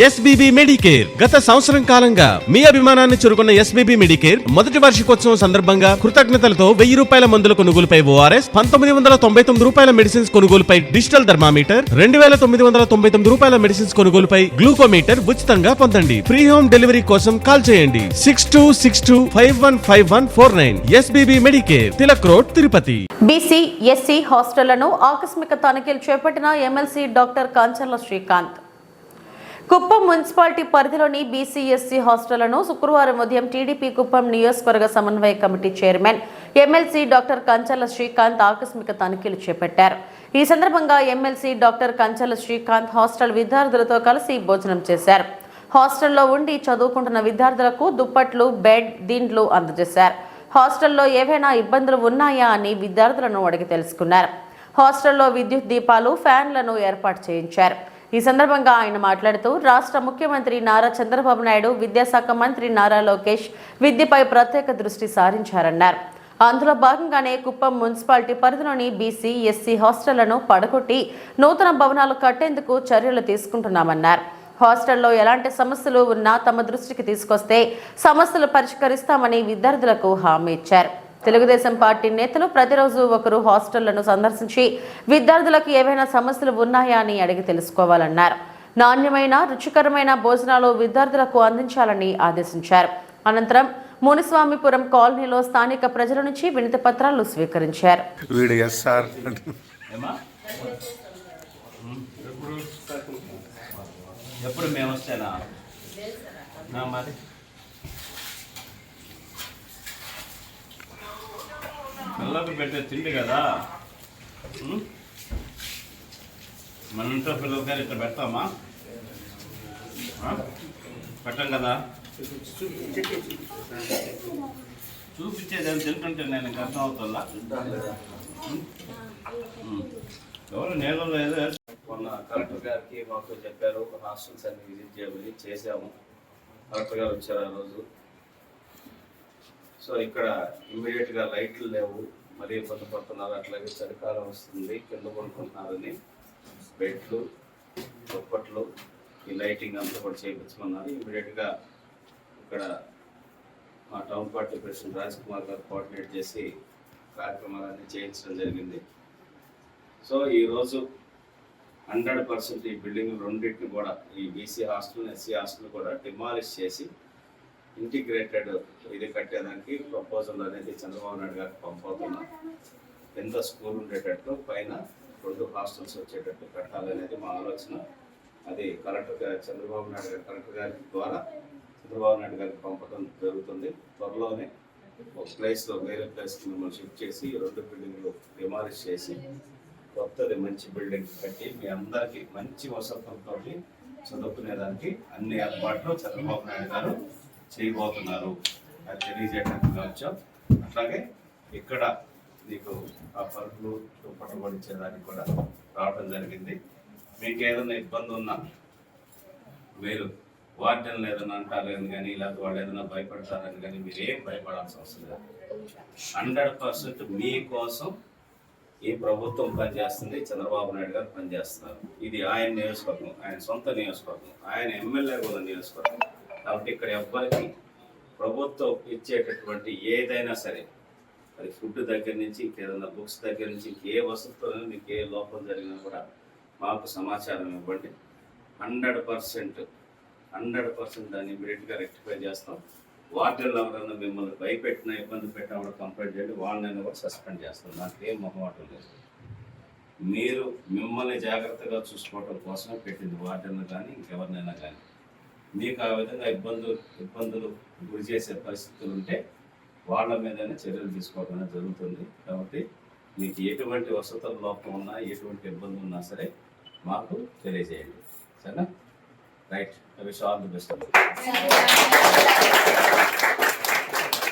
SBB Medicare గత సంవత్సరం కాలంగా మీ అభిమానాన్ని చురుకున్న ఎస్బీబీ మెడికేర్ మొదటి వార్షికోత్సవం సందర్భంగా కృతజ్ఞతలతో వెయ్యి రూపాయల మందుల కొనుగోలుపై ఓఆర్ఎస్ పంతొమ్మిది వందల తొంభై తొమ్మిది రూపాయల మెడిసిన్స్ కొనుగోలుపై డిజిటల్ థర్మామీటర్ రెండు వేల తొమ్మిది వందల తొంభై తొమ్మిది రూపాయల మెడిసిన్స్ కొనుగోలుపై గ్లూకోమీటర్ ఉచితంగా పొందండి. ఫ్రీ హోమ్ డెలివరీ కోసం కాల్ చేయండి. Six two six two five one five one four nine SBB Medicare Tilak road Tirupati. BC SC హాస్టళ్ళను ఆకస్మిక తనిఖీలు చేపట్టిన MLC doctor Kancharla Srikanth. Kuppam municipality పరిధిలోని బీసీఎస్సీ హాస్టళ్ళను శుక్రవారం ఉదయం టీడీపీ కుప్పం నియోజకవర్గ సమన్వయ committee chairman MLC doctor Kanchala Srikanth ఆకస్మిక తనిఖీలు చేపట్టారు. ఈ సందర్భంగా MLC doctor Kanchala Srikanth hostel విద్యార్థులతో కలిసి భోజనం చేశారు. హాస్టల్లో ఉండి చదువుకుంటున్న విద్యార్థులకు దుప్పట్లు బెడ్ దిండ్లు అందజేశారు. హాస్టల్లో ఏవైనా ఇబ్బందులు ఉన్నాయా అని విద్యార్థులను అడిగి తెలుసుకున్నారు. హాస్టల్లో విద్యుత్ దీపాలు ఫ్యాన్లను ఏర్పాటు చేయించారు. ఈ సందర్భంగా ఆయన మాట్లాడుతూ రాష్ట్ర ముఖ్యమంత్రి నారా చంద్రబాబు నాయుడు విద్యాశాఖ మంత్రి నారా లోకేష్ విద్యపై ప్రత్యేక దృష్టి సారించారన్నారు. అందులో భాగంగానే కుప్పం మున్సిపాలిటీ పరిధిలోని బీసీ ఎస్సీ హాస్టళ్ళను పడగొట్టి నూతన భవనాలు కట్టేందుకు చర్యలు తీసుకుంటున్నామన్నారు. హాస్టల్లో ఎలాంటి సమస్యలు ఉన్నా తమ దృష్టికి తీసుకొస్తే సమస్యలు పరిష్కరిస్తామని విద్యార్థులకు హామీ ఇచ్చారు. తెలుగుదేశం పార్టీ నేతలు ప్రతిరోజు ఒకరు హాస్టళ్ళను సందర్శించి విద్యార్థులకు ఏవైనా సమస్యలు ఉన్నాయా అని అడిగి తెలుసుకోవాలన్నారు. నాణ్యమైన రుచికరమైన భోజనాలు విద్యార్థులకు అందించాలని ఆదేశించారు. అనంతరం మునిస్వామిపురం కాలనీలో స్థానిక ప్రజల నుంచి వినతి పత్రాలు స్వీకరించారు. వీడు ఎస్ఆర్ ఎప్పుడు మేము వస్తేనా? నా మరి? పిల్లలకు పెట్టే తిండి కదా? మన ఇంట్లో పిల్లలు కానీ ఇట్లా పెడతామా? ఆ? పెట్టం కదా? చూపించేది అని తింటుంటే నేను కష్టం అవుతుందా? ఎవరు నేను లేదు. మొన్న కలెక్టర్ గారికి మాకు చెప్పారు హాస్టల్స్ అన్ని విజిట్ చేయమని చేసాము కలెక్టర్ గారు వచ్చారు ఆ రోజు. సో ఇక్కడ ఇమ్మీడియట్గా లైట్లు లేవు. మరీ ఇబ్బంది పడుతున్నారు. అట్లాగే చలికాలం వస్తుంది. కింద పడుకుంటున్నారని బెడ్లు దుప్పట్లు ఈ లైటింగ్ అంతా కూడా చేయించమన్నారు ఇమీడియట్గా ఇక్కడ మా town party president Raj Kumar garu coordinate చేసి కార్యక్రమాలన్నీ చేయించడం జరిగింది. సో ఈరోజు హండ్రెడ్ పర్సెంట్ ఈ బిల్డింగ్ రెండింటిని కూడా ఈ బీసీ హాస్టల్ ఎస్సీ హాస్టల్ కూడా డిమాలిష్ చేసి ఇంటిగ్రేటెడ్ ఇది కట్టేదానికి ప్రపోజల్ అనేది చంద్రబాబు నాయుడు గారికి పంపవుతున్నాం కింద స్కూల్ ఉండేటట్టు పైన రెండు హాస్టల్స్ వచ్చేటట్టు కట్టాలనేది మా ఆలోచన. అది కలెక్టర్ గారు చంద్రబాబు నాయుడు గారు కలెక్టర్ గారి ద్వారా చంద్రబాబు నాయుడు గారికి పంపడం జరుగుతుంది. త్వరలోనే ఒక ప్లేస్లో వేరే ప్లేస్కి మిమ్మల్ని షిఫ్ట్ చేసి రెండు బిల్డింగ్లు డిమాలిష్ చేసి కొత్తది మంచి బిల్డింగ్ కట్టి మీ అందరికి మంచి వసతులతో చదువుకునేదానికి అన్ని ఏర్పాట్లు చంద్రబాబు నాయుడు గారు చేయబోతున్నారు. అది తెలియజేయడానికి వచ్చాం. అట్లాగే ఇక్కడ మీకు ఆ పరుపులు దుప్పట్లు పడిచేదానికి కూడా రావడం జరిగింది. మీకు ఏదైనా ఇబ్బంది ఉన్నా మీరు వార్డెన్ ఏదైనా అంటారని కానీ లేకపోతే వాళ్ళు ఏదైనా భయపడతారని కానీ మీరు ఏం భయపడాల్సిన అవసరం లేదు. హండ్రెడ్ పర్సెంట్ మీకోసం ఈ ప్రభుత్వం పనిచేస్తుంది. చంద్రబాబు నాయుడు గారు పనిచేస్తున్నారు. ఇది ఆయన నియోజకవర్గం ఆయన సొంత నియోజకవర్గం ఆయన ఎమ్మెల్యే కూడా నియోజకవర్గం. కాబట్టి ఇక్కడ ఎవ్వరికి ప్రభుత్వం ఇచ్చేటటువంటి ఏదైనా సరే అది ఫుడ్ దగ్గర నుంచి ఇంకేదైనా బుక్స్ దగ్గర నుంచి ఇంకే వసతితో మీకు ఏ లోపం జరిగినా కూడా మాకు సమాచారం ఇవ్వండి. హండ్రెడ్ పర్సెంట్ హండ్రెడ్ పర్సెంట్ దాన్ని ఇమీడియట్గా రెక్టిఫై చేస్తాం. వార్డుల్లో ఎవరైనా మిమ్మల్ని భయపెట్టినా ఇబ్బంది పెట్టినా కూడా కంప్లైంట్ చేయండి. వాళ్ళని కూడా సస్పెండ్ చేస్తాం. దానికి ఏం మొహమాటం లేదు. మీరు మిమ్మల్ని జాగ్రత్తగా చూసుకోవడం కోసమే పెట్టింది వార్డెన్లు కానీ ఇంకెవరినైనా కానీ. మీకు ఆ విధంగా ఇబ్బందులు ఇబ్బందులు గురి చేసే పరిస్థితులు ఉంటే వాళ్ళ మీదనే చర్యలు తీసుకోవడం జరుగుతుంది. కాబట్టి మీకు ఎటువంటి వసతుల లోపం ఉన్నా ఎటువంటి ఇబ్బంది ఉన్నా సరే మాకు తెలియజేయండి. సరేనా? Right. I wish all the best